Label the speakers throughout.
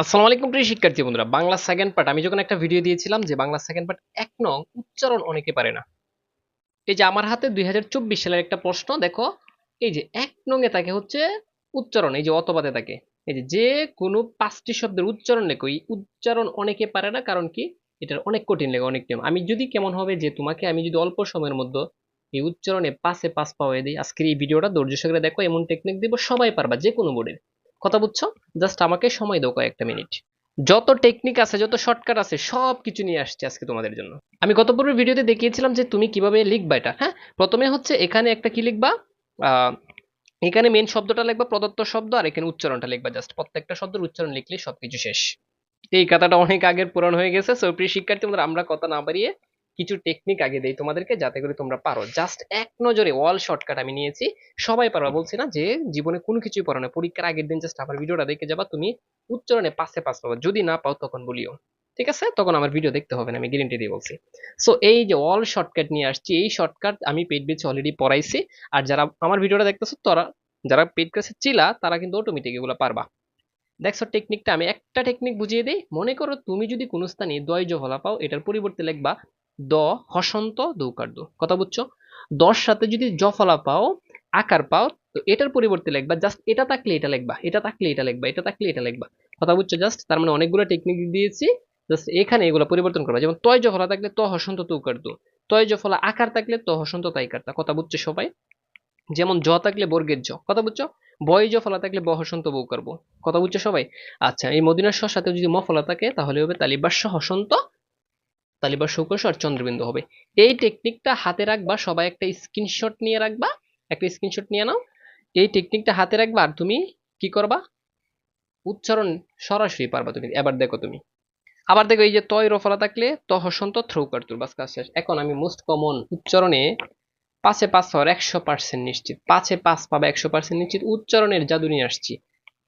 Speaker 1: আসসালামু আলাইকুম প্রিয় শিক্ষার্থী বন্ধুরা, বাংলা সেকেন্ড পার্ট আমি যখন একটা ভিডিও দিয়েছিলাম যে বাংলা সেকেন্ড পার্ট এক নং উচ্চারণ অনেকে পারে না। এই যে আমার হাতে দুই হাজার চব্বিশ সালের একটা প্রশ্ন, দেখো, এই যে এক নং এ থাকে হচ্ছে উচ্চারণ, এই যে অতবাদে তাকে, এই যে যে কোনো পাঁচটি শব্দের উচ্চারণ লেখো, এই উচ্চারণ অনেকে পারে না, কারণ কি? এটার অনেক কঠিন লেগে অনেক নিয়ম। আমি যদি কেমন হবে যে তোমাকে আমি যদি অল্প সময়ের মধ্যে এই উচ্চারণে পাশে পাস পাওয়া দিই, আজকের এই ভিডিওটা ধৈর্য সহকারে দেখো, এমন টেকনিক দিব, সবাই পারবা যে কোনো বোর্ডের কথা বুঝছ? জাস্ট আমাকে সময় দাও কয়েকটা মিনিট যত টেকনিক আছে, যত শর্টকাট আছে সব কিছু নিয়ে আসছে আজকে তোমাদের জন্য। আমি গত পূর্বের ভিডিওতে দেখিয়েছিলাম যে তুমি কীভাবে লিখবা এটা হ্যাঁ? প্রথমে হচ্ছে এখানে একটা কি লিখবা? এখানে মেন শব্দটা লিখবা, প্রদত্ত শব্দ, আর এখানে উচ্চারণটা লিখবা জাস্ট প্রত্যেকটা শব্দের উচ্চারণ লিখলে সবকিছু শেষ। এই কথাটা অনেক আগের পুরান হয়ে গেছে সো প্রিয় শিক্ষার্থী আমরা কথা না বাড়িয়ে কিছু টেকনিক আগে দেই তোমাদেরকে, যাতে করে তোমরা পারো। জাস্ট এক নজরে অল শর্টকাট আমি নিয়েছি। সবাই পারবা বলছি না যে, জীবনে কোনো কিছুই পারো না। পরীক্ষার আগের দিন জাস্ট আমার ভিডিওটা দেখে যাবা, তুমি উচ্চারণে পাশে পাস পাবা। যদি না পাও, তখন বলিও। ঠিক আছে? তখন আমার ভিডিও দেখতে হবে না, আমি গ্যারেন্টি দিয়ে বলছি। সো এই যে অল শর্টকাট নিয়ে আসছি, এই শর্টকাট আমি পেট বেছে অলরেডি পড়াইছি। আর যারা আমার ভিডিওটা দেখতেছো, তারা, যারা পেট ক্লাসে চিলা, তারা কিন্তু অটোমেটিক এগুলো পারবা। দেখছ টেকনিকটা আমি একটা টেকনিক বুঝিয়ে দিই। মনে করো তুমি যদি কোনো স্থানে দয় জফলা পাও, এটার পরিবর্তে লিখবা দ, হসন্ত দৌকার দু কথা বুঝছ? দশ সাথে যদি জফলা পাও, আকার পাও, তো এটার পরিবর্তে লিখবা জাস্ট এটা থাকলে এটা লিখবা, এটা থাকলে এটা লিখবা, এটা থাকলে এটা লিখবা। কথা বুঝছ? জাস্ট তার মানে অনেকগুলো টেকনিক দিয়েছি জাস্ট এখানে এগুলো পরিবর্তন করবা। যেমন তয় জফলা থাকলে ত, হসন্ত তৌকার দু তয় জফলা আকার থাকলে ত, হসন্ত তাইকার তা কথা বুঝছ সবাই? যেমন জ থাকলে বর্গের জ। কথা বুঝছ? বয় জ ফলা থাকলে বহসন্ত হসন্ত বউ করব কথা বুঝছ সবাই? আচ্ছা এই মদিনার সাথে যদি ম ফলা থাকে, তাহলে হবে তালিবাস্য হসন্ত তালিবার সৌকস আর চন্দ্রবিন্দু হবে। এই টেকনিকটা হাতে রাখবা, সবাই একটা স্ক্রিনশট নিয়ে রাখবা, একটা স্ক্রিনশট নিয়ে নাও। এই টেকনিকটা হাতে রাখবা আর তুমি কি করবা? উচ্চারণ সরাসরি পারবা তুমি। এবার দেখো তুমি। আবার দেখো এই যে তয় রফলা থাকলে ত হসন্ত থ্রৌ কার্তুর বাস কাজ শেষ। এখন আমি মোস্ট কমন উচ্চারণে পাঁচে পাঁচ হওয়ার একশো পার্সেন্ট নিশ্চিত। পাঁচে পাঁচ পাবে একশো পার্সেন্ট নিশ্চিত। উচ্চারণের জাদু নিয়ে আসছি।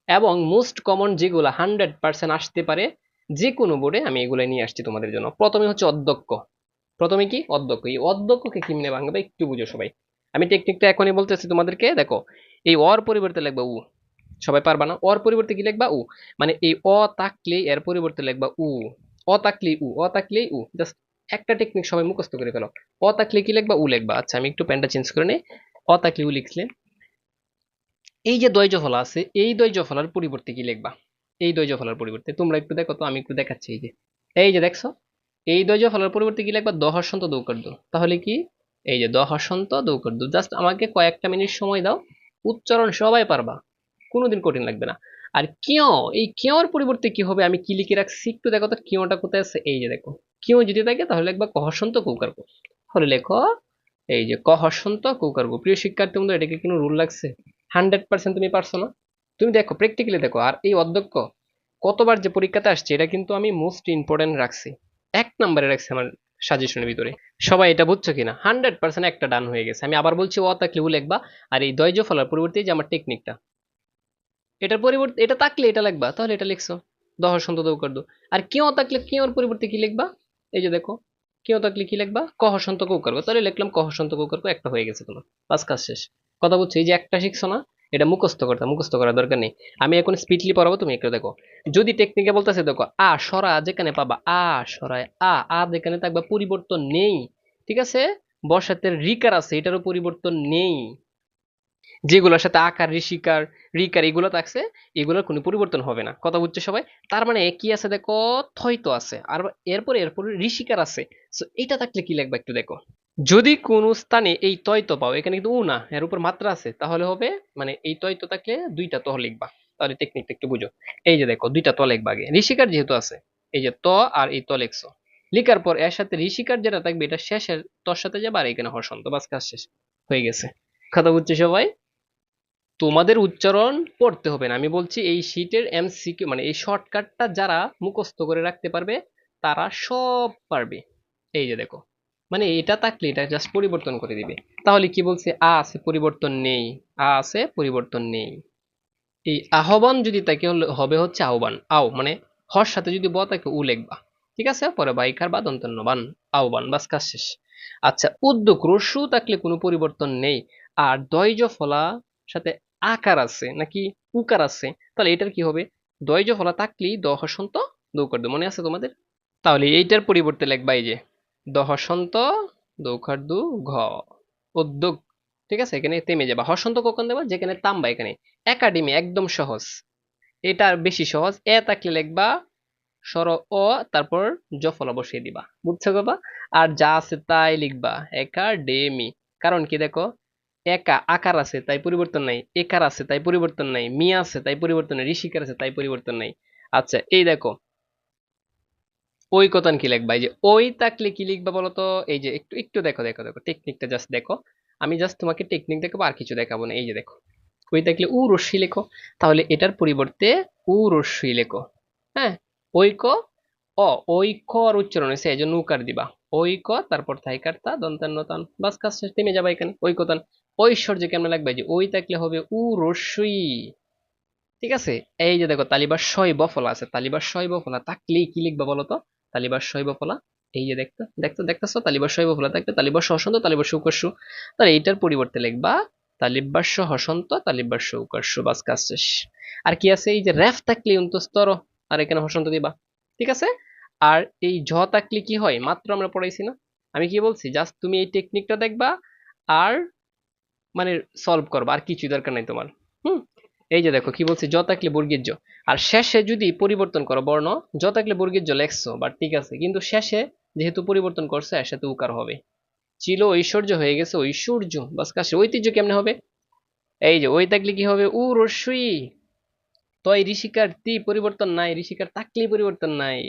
Speaker 1: এবং মোস্ট কমন যেগুলো হান্ড্রেড পার্সেন্ট আসতে পারে যে কোনো বোর্ডে আমি এগুলো নিয়ে আসছি তোমাদের জন্য। প্রথমে হচ্ছে অধ্যক্ষ। প্রথমে কি? অধ্যক্ষ। এই অধ্যক্ষকে কিমনে ভাঙবে? একটু বুঝো সবাই। আমি টেকনিকটা এখনই বলতেছি তোমাদেরকে, দেখো। এই অর পরিবর্তে লিখবা উ। সবাই পারবা না? অর পরিবর্তে কি লিখবা? উ। মানে এই অ তাকলে এর পরিবর্তে লিখবা উ। অ তাকলে উ। অ তাকলে উ। জাস্ট একটা টেকনিক সবাই মুখস্থ করে ফেলো। অ তাকলে কি লিখবা? উ লিখবা। আচ্ছা আমি একটু প্যানটা চেঞ্জ করে নেই। অ তাকলে উ লিখলে। এই যে দ্বৈজ ফলা আছে, এই দ্বৈজ ফলার পরিবর্তে কি লিখবা? এই দ্বৈজ ফলার পরিবর্তে। তোমরা একটু দেখো তো, আমি একটু দেখাচ্ছি এই যে। এই যে দেখছ, এই দ্বৈজ ফলার পরিবর্তে কি লিখবা দহসন্ত দৌকর্দ তাহলে কি? এই যে দহসন্ত দৌকর্দ জাস্ট আমাকে কয়েকটা মিনিট সময় দাও, উচ্চারণ সবাই পারবা, কোনোদিন কঠিন লাগবে না। আর কিয় এই কিয়র পরিবর্তে কি হবে? আমি কি লিখে রাখছি একটু দেখো তো কিয়টা কোথায় আছে? এই যে দেখো কিয় যদি থাকে তাহলে লিখবা কহসন্ত কৌকার্গ তাহলে লেখো, এই যে কহসন্ত কৌকার্গ প্রিয় শিক্ষার্থী বন্ধু এটাকে কোনো রুল লাগছে? হান্ড্রেড পার্সেন্ট তুমি পারছ না? তুমি দেখো প্র্যাকটিক্যালি দেখো, আর এই অধ্যক্ষ কতবার যে পরীক্ষাতে আসছে, এটা কিন্তু আমি মোস্ট ইম্পর্টেন্ট রাখছি। এক নম্বরে রাখছি আমার সাজেশনের ভিতরে। সবাই এটা বুঝছ কিনা? হান্ড্রেড পার্সেন্ট একটা ডান হয়ে গেছে। আমি আবার বলছি, ও তাকলে উ লিখবা। আর এই দয়জ ফলার পরিবর্তে যে আমার টেকনিকটা এটার পরিবর্তে এটা তাকলে এটা লিখবা, তাহলে এটা লিখছো। দহ সন্ত দৌকর্দ আর কেউ থাকলে কেউর পরিবর্তে কি লিখবা? এই যে দেখো কেউ তাকলে কি লিখবা? কহ সন্ত কৌকার্গ তাহলে লিখলাম কহ সন্ত কৌকার্গ একটা হয়ে গেছে তোমার। পাঁচ কাজ শেষ। কথা বলছি, এই যে একটা শিখছো না এটা মুখস্থ করতে মুখস্থ করার দরকার নেই। আমি এখন স্পিডলি পড়াবো, তুমি একটু দেখো। যদি টেকনিকে বলতেছে, দেখো, আ, সরা, যেখানে পাবা, আ, সরায়, আ আ, যেখানে থাকবে, পরিবর্তন নেই। ঠিক আছে? বর্ষাতের রিকার আছে, এটারও পরিবর্তন নেই। যেগুলোর সাথে আকার, ঋষিকার, রিকার এগুলো থাকছে, এগুলোর কোনো পরিবর্তন হবে না। কথা বুঝছে সবাই? তার মানে কি আছে, দেখো থইতো আছে। আর এরপরে এরপরে ঋষিকার আছে। সো এটা থাকলে কি লাগবে একটু দেখো। যদি কোনো স্থানে এই তয়ত পাও, এখানে কিন্তু উ না এর উপর মাত্রা আছে, তাহলে হবে মানে এই তয়ত থাকলে দুইটা তহ লিখবা। তাহলে টেকনিকটা একটু বুঝো। এই যে দেখো, দুইটা ত লিখবা আগে। ঋষিকার যেহেতু আছে, এই যে ত আর এই ত লিখছো। লিখার পর এর সাথে ঋষিকার যেটা থাকবে, এটা শেষের তোর সাথে যাবে, আর এখানে হর্ষন্ত বাস কাজ শেষ, হয়ে গেছে। কথা বুঝছে সবাই? তোমাদের উচ্চারণ পড়তে হবে না। আমি বলছি এই শীটের এমসিকিউ মানে এই শর্টকাটটা যারা মুখস্থ করে রাখতে পারবে, তারা সব পারবে। এই যে দেখো মানে এটা থাকলে এটা জাস্ট পরিবর্তন করে দিবে। তাহলে কি বলছে? আ আছে পরিবর্তন নেই। আ আছে পরিবর্তন নেই। এই আহ্বান যদি তাকে হবে হচ্ছে আহ্বান। আও মানে হর সাথে যদি ব, তাকে উ লেখবা। ঠিক আছে? পরে বাইকার বা দন্তন্য বান আহ্বান, বাস কাজ শেষ। আচ্ছা উদ্যোগ রস্যু থাকলে কোনো পরিবর্তন নেই। আর দয়জ ফলা সাথে আকার আছে, নাকি উকার আছে, তাহলে এটার কি হবে? দয়জ ফলা থাকলেই দ হসন্ত দৌকার্দ মনে আছে তোমাদের? তাহলে এইটার পরিবর্তে লিখবা এই যে দ হসন্ত দৌকার্দু ঘ। উদ্যোগ। ঠিক আছে? এখানে থেমে যাবা। হসন্ত কখন দেবা? যেখানে তাম্বা এখানে। একাডেমি, একদম সহজ। এটা আর বেশি সহজ। এ থাকলে লিখবা সর অ, তারপর জফলা বসিয়ে দিবা। বুঝছ বাবা? আর যা আছে তাই লিখবা। একাডেমি। কারণ কি দেখো? একা, আকার আছে, তাই পরিবর্তন নাই। একার আছে, তাই পরিবর্তন নাই। মি আছে, তাই পরিবর্তন নাই। ঋষিকার আছে, তাই পরিবর্তন নাই। আচ্ছা এই দেখো। ওই কথান কি লিখবা? এই যে ওই থাকলে কি লিখবা বলতো? এই যে একটু একটু দেখো দেখো দেখো টেকনিকটা জাস্ট দেখো। আমি জাস্ট তোমাকে টেকনিক দেখাবো, আর কিছু দেখাবো না। এই যে দেখো ওই থাকলে উ রশ্মি লেখো। তাহলে এটার পরিবর্তে উ রশ্মি লেখো। হ্যাঁ? ঐক, অ ঐক আর উচ্চারণ হয়েছে এই জন্য উকার দিবা। ঐক তারপর থাইকার তা দন্তান্ন তান বাস কাজ শেষ, থেমে যাবা এখানে, ঐকতান। ঐশ্বর্য কেমন লাগবে? যে ওই থাকলে হবে উ রস্যই ঠিক আছে? এই যে দেখো, তালিবার শৈব ফলা আছে। তালিবার শৈব ফলা থাকলেই কি লিখবা বলো তো তালিবার শৈব ফলা, এই যে দেখতো দেখতো, দেখতেছো? তালিবার শৈব ফলা থাকলে তালিবার হসন্ত, তালিবার সুকর্ষু তাহলে এইটার পরিবর্তে লিখবা তালিবাস্য হসন্ত তালিবাস্য উকর্ষ বাস কাজ শেষ। আর কি আছে? এই যে রেফ থাকলে অন্তস্তর, আর এখানে হসন্ত দিবা। ঠিক আছে? আর এই ঝ থাকলে কি হয়? মাত্র আমরা পড়াইছি না। আমি কি বলছি? জাস্ট তুমি এই টেকনিকটা দেখবা, আর মানে সলভ করবা, আর কিছুই দরকার নাই তোমার। হুম? এই যে দেখো, কি বলছি? জ থাকলে বর্গীর আর শেষে যদি পরিবর্তন করো, বর্ণ জ থাকলে বর্গীর লেখছো বাট ঠিক আছে। কিন্তু শেষে যেহেতু পরিবর্তন করছে সেহেতু উকার হবে। ছিল ঐশ্বর্য, হয়ে গেছে ঐশ্বর্য। বাস কাছে ঐতিহ্য কেমনে হবে? এই যে, ওই থাকলে কি হবে? উ রস্যই তয় ঋষিকার তি পরিবর্তন নাই, ঋষিকার থাকলেই পরিবর্তন নাই।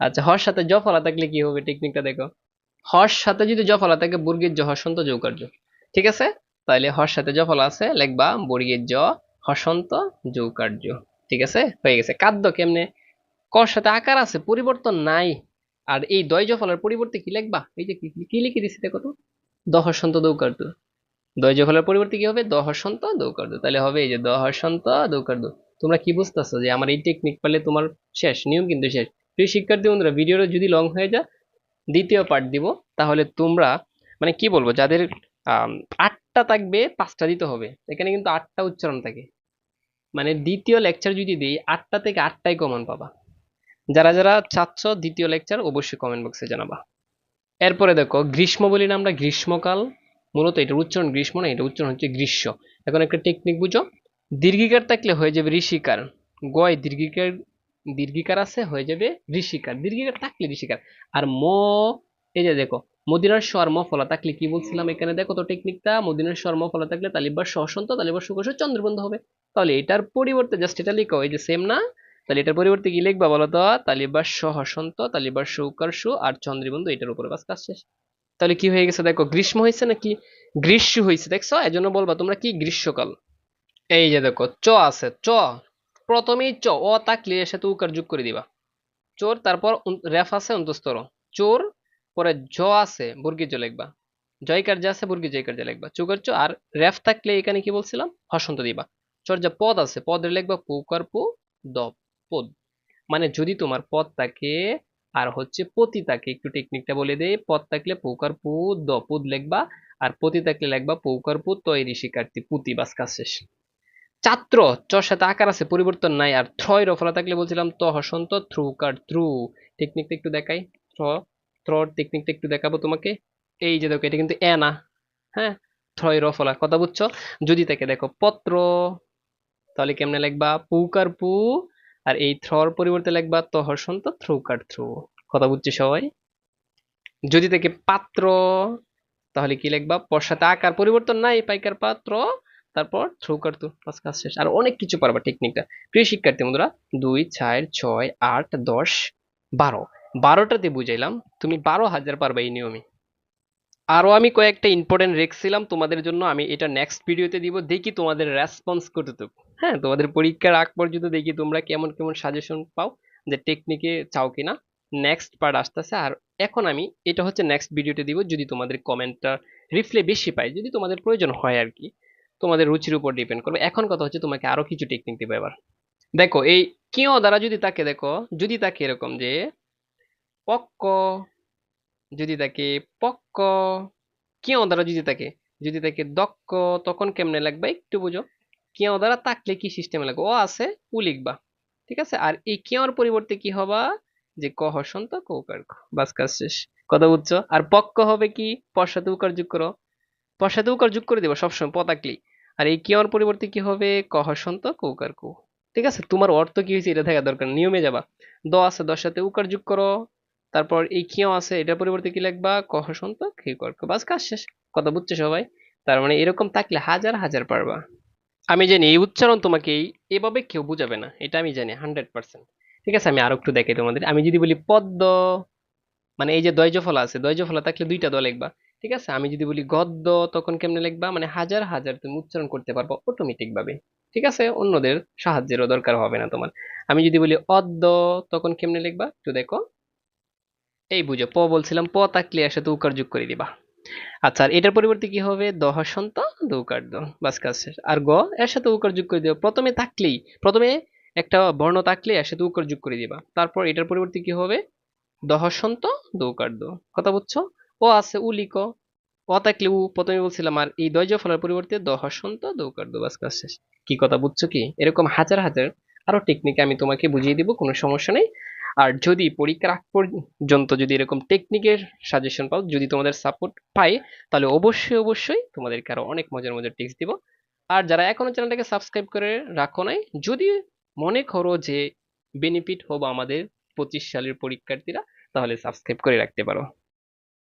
Speaker 1: আচ্ছা হর সাথে জ ফলা থাকলে কি হবে? টেকনিকটা দেখো। হর সাথে যদি জ ফলা থাকে বর্গের জ হসন্ত যৌকার্য। ঠিক আছে? তাহলে হর সাথে জ ফলা আছে, লেখবা বর্গের হসন্ত যৌকার্য। ঠিক আছে? হয়ে গেছে। কাদ্য কেমনে? কর সাথে আকার আছে, পরিবর্তন নাই। আর এই দয় জ ফলার পরিবর্তে কি লিখবা? এই যে কি- লিখে দিছি দেখো তো? দ হসন্ত দৌকার্য দয় জ ফলার পরিবর্তে কি হবে? দ হসন্ত দৌকার্য তাহলে হবে এই যে দহসন্ত হসন্ত দৌকার্য তোমরা কি বুঝতেছো যে আমার এই টেকনিক পারলে তোমার শেষ, নিয়ম কিন্তু শেষ। প্রিয় শিক্ষার্থী বন্ধুরা, ভিডিওটা যদি লং হয়ে যায়, দ্বিতীয় পার্ট দিব। তাহলে তোমরা মানে কি বলব, যাদের আটটা থাকবে, পাঁচটা দিতে হবে। এখানে কিন্তু আটটা উচ্চারণ থাকে। মানে দ্বিতীয় লেকচার যদি দিই, আটটা থেকে আটটাই কমন পাবা। যারা যারা চাচ্ছ দ্বিতীয় লেকচার অবশ্যই কমেন্ট বক্সে জানাবা। এরপরে দেখো, গ্রীষ্ম বলি না আমরা, গ্রীষ্মকাল। মূলত এটার উচ্চারণ গ্রীষ্ম না এটা উচ্চারণ হচ্ছে গ্রীষ্ম। এখন একটা টেকনিক বুঝো। দীর্ঘিকার থাকলে হয়ে যাবে ঋষিকার। গয় দীর্ঘিকার দীর্ঘিকার আছে, হয়ে যাবে ঋষিকার। দীর্ঘিকার থাকলে ঋষিকার। আর ম, এই যে দেখো মদিনার স্বর ফলা থাকলে কি বলছিলাম এখানে? দেখো তো টেকনিকটা মদিনার স্বর ফলা থাকলে তালিবার সহসন্ত তালিবার সুকর্ষ চন্দ্রবন্ধ হবে। তাহলে এটার পরিবর্তে জাস্ট এটা লিখো, এই যে সেম না? তাহলে এটার পরিবর্তে কি লিখবা বলো তো? তালিবার সহসন্ত তালিবার সৌকর্ষ আর চন্দ্রবন্ধু, এটার উপরে বাস কাজ শেষ। তাহলে কি হয়ে গেছে দেখো, গ্রীষ্ম হয়েছে নাকি? গ্রীষ্ম হয়েছে, দেখছ? এজন্য বলবা তোমরা কি গ্রীষ্মকাল? এই যে দেখো, চ আছে, চ। প্রথমেই চ, অ থাকলে এর সাথে উকার যোগ করে দিবা। চোর, তারপর রেফ আছে অন্তস্তর চোর পরে জ আছে বর্গীর জ লিখবা। জয়কার যা আছে বর্গীর জয়কার যা লিখবা। চুকার চ আর রেফ থাকলে এখানে কি বলছিলাম? হসন্ত দিবা। চর যা পদ আছে, পদের লিখবা পুকার পু, দ, পদ। মানে যদি তোমার পদ থাকে আর হচ্ছে পতি থাকে, একটু টেকনিকটা বলে দেই, পদ থাকলে পৌকার পু, দ, পুদ লিখবা আর পতি থাকলে লিখবা পৌকার পু, তৈরি শিকার্থী পুতি, বাস কাজ শেষ। ছাত্র চর সাথে আকার আছে, পরিবর্তন নাই আর থ্রয় রফলা থাকলে বলছিলাম ত হসন্ত থ্রু কার থ্রু টেকনিকটা একটু দেখাই। থ্র থ্রর টেকনিকটা একটু দেখাবো তোমাকে। এই যে দেখো, এটা কিন্তু এ না। হ্যাঁ? থ্রয় রফলা কথা বুঝছ? যদি থাকে দেখো, পত্র, তাহলে কেমনে লিখবা? পুকার পু, আর এই থ্রর পরিবর্তে লিখবা, ত হসন্ত থ্রু কার থ্রু কথা বুঝছি সবাই? যদি থাকে পাত্র, তাহলে কি লিখবা? সাথে আকার পরিবর্তন নাই, পাইকার পাত্র, তারপর থ্রু কার্তু বাস, কাজ শেষ। আর অনেক কিছু পারবা টেকনিকটা প্রিয় শিক্ষার্থী বন্ধুরা, দুই, চার, ছয়, আট, দশ, বারো। বারোটাতে বুঝাইলাম, তুমি বারো হাজার পারবা এই নিয়মে। আরও আমি কয়েকটা ইম্পর্টেন্ট রেখছিলাম তোমাদের জন্য আমি এটা নেক্সট ভিডিওতে দিব, দেখি তোমাদের রেসপন্স কতটুকু। হ্যাঁ তোমাদের পরীক্ষার আগ পর্যন্ত দেখি তোমরা কেমন কেমন সাজেশন পাও যে টেকনিকে চাও কিনা। নেক্সট পার্ট আসতেছে, আর এখন আমি এটা হচ্ছে নেক্সট ভিডিওতে দিব, যদি তোমাদের কমেন্টটা রিপ্লে বেশি পাই, যদি তোমাদের প্রয়োজন হয় আর কি, তোমাদের রুচির উপর ডিপেন্ড করবে। এখন কথা হচ্ছে তোমাকে আরও কিছু টেকনিক দিব এবার। দেখো, এই কিয় দ্বারা যদি তাকে দেখো, যদি তাকে এরকম যে পক্ক। যদি তাকে পক্ক। কিয় দ্বারা যদি তাকে যদি তাকে দক্ষ তখন কেমনে লাগবে একটু বুঝো। কিয় দ্বারা তাকলে কি সিস্টেমে লাগবে? ও আছে উ লিখবা। ঠিক আছে? আর এই কিয়র পরিবর্তে কি হবা? যে ক হসন্ত কৌকার বাস কাজ শেষ। কথা বুঝছ? আর পক্ক হবে কি? পর উকার যোগ করো। পর উকার যোগ করে দেবো সবসময় পতাকলি আর এই কিয়র পরিবর্তে কি হবে? ক হসন্ত কৌকার কু। ঠিক আছে? তোমার অর্থ কি হয়েছে? এটা থাকা দরকার নিয়মে যাবা। দ আছে দশ সাথে উকার যোগ করো। তারপর এই কিয় আছে এটার পরিবর্তে কি লিখবা? ক হসন্ত খেয়ে কর বাস কাজ শেষ। কথা বুঝছ সবাই? তার মানে এরকম থাকলে হাজার হাজার পারবা। আমি জানি এই উচ্চারণ তোমাকে এভাবে কেউ বুঝাবে না। এটা আমি জানি, হান্ড্রেড পার্সেন্ট। ঠিক আছে, আমি আরও একটু দেখাই তোমাদের। আমি যদি বলি পদ্ম মানে এই যে দয়জফলা আছে দয়জফলা থাকলে দুইটা দ লিখবা। ঠিক আছে, আমি যদি বলি গদ্য, তখন কেমনে লিখবা? মানে হাজার হাজার তুমি উচ্চারণ করতে পারব অটোমেটিক ভাবে ঠিক আছে, অন্যদের সাহায্যেরও দরকার হবে না তোমার। আমি যদি বলি অদ্য, তখন কেমনে লিখবা? একটু দেখো। এই বুঝো, প বলছিলাম, প থাকলে এর সাথে উকার যোগ করে দিবা। আচ্ছা আর এটার পরিবর্তে কি হবে? দহ সন্ত দৌকার দ বাস কাজ শেষ। আর গ, এর সাথে উকার যোগ করে দিবা। প্রথমে থাকলেই, প্রথমে একটা বর্ণ থাকলে এর সাথে উকার যোগ করে দিবা। তারপর এটার পরিবর্তে কি হবে? দহ সন্ত দৌকার দ কথা বুঝছ? ও আছে, উ উলিক ও থাকলে উ, প্রথমে বলছিলাম, আর এই দয়জ ফলার পরিবর্তে দহ সন্ত দৌকার দ বাস কাজ শেষ। কি কথা বুঝছ কি? এরকম হাজার হাজার আরও টেকনিক আমি তোমাকে বুঝিয়ে দিব, কোনো সমস্যা নেই। আর যদি পরীক্ষার আগ পর্যন্ত যদি এরকম টেকনিকের সাজেশন পাও, যদি তোমাদের সাপোর্ট পাই তাহলে অবশ্যই অবশ্যই তোমাদেরকে আরও অনেক মজার মজার টিপস দিব। আর যারা এখনও চ্যানেলটাকে সাবস্ক্রাইব করে রাখো নাই, যদি মনে করো যে বেনিফিট হব আমাদের পঁচিশ সালের পরীক্ষার্থীরা, তাহলে সাবস্ক্রাইব করে রাখতে পারো।